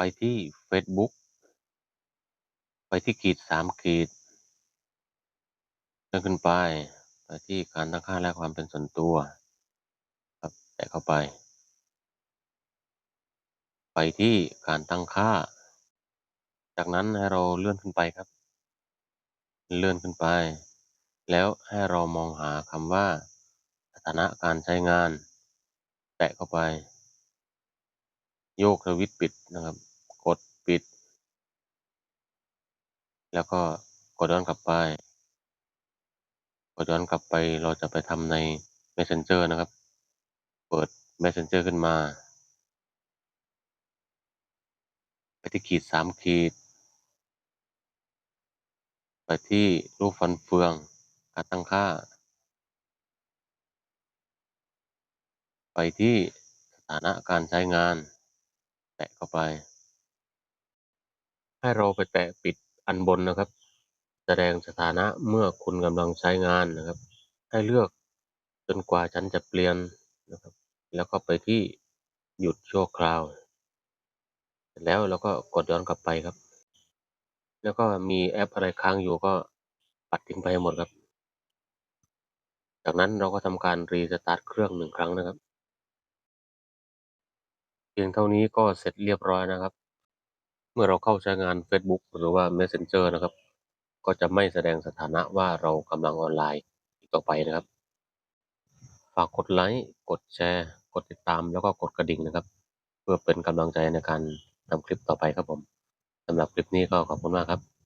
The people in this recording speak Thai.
ไปที่เฟซบุ๊กไปที่ขีดสามขีดเลื่อนขึ้นไป ไปที่การตั้งค่าและความเป็นส่วนตัว ครับแตะเข้าไป ไปที่การตั้งค่า จากนั้นให้เราเลื่อนขึ้นไปครับ เลื่อนขึ้นไป แล้วให้เรามองหาคำว่าสถานะการใช้งาน แตะเข้าไป โยกสวิตช์ปิดนะครับ ปิด แล้วก็กดย้อนกลับไป กดย้อนกลับไปเราจะไปทำใน Messenger นะครับ เปิด Messenger ขึ้นมา ไปที่ขีดสามขีด ไปที่รูปฟันเฟืองการตั้งค่า ไปที่สถานะการใช้งาน แตะเข้าไป ให้เราไปแตะปิดอันบนนะครับ แสดงสถานะเมื่อคุณกำลังใช้งานนะครับ ให้เลือกจนกว่าฉันจะเปลี่ยนนะครับ แล้วก็ไปที่หยุดชั่วคราวเสร็จแล้วเราก็กดย้อนกลับไปครับ แล้วก็มีแอปอะไรค้างอยู่ก็ปัดทิ้งไปหมดครับ จากนั้นเราก็ทำการรีสตาร์ทเครื่องหนึ่งครั้งนะครับ เพียงเท่านี้ก็เสร็จเรียบร้อยนะครับ มื่อเราเข้าใช้งาน Facebook หรือว่า Messenger นะครับ ก็จะไม่แสดงสถานะว่าเรากำลังออนไลน์อีกต่อไปนะครับ ฝากกดไลค์กดแชร์ กดติดตามแล้วก็กดกระดิ่งนะครับ เพื่อเป็นกำลังใจในการทำคลิปต่อไปครับผมสำหรับคลิปนี้ก็ขอบคุณมากครับ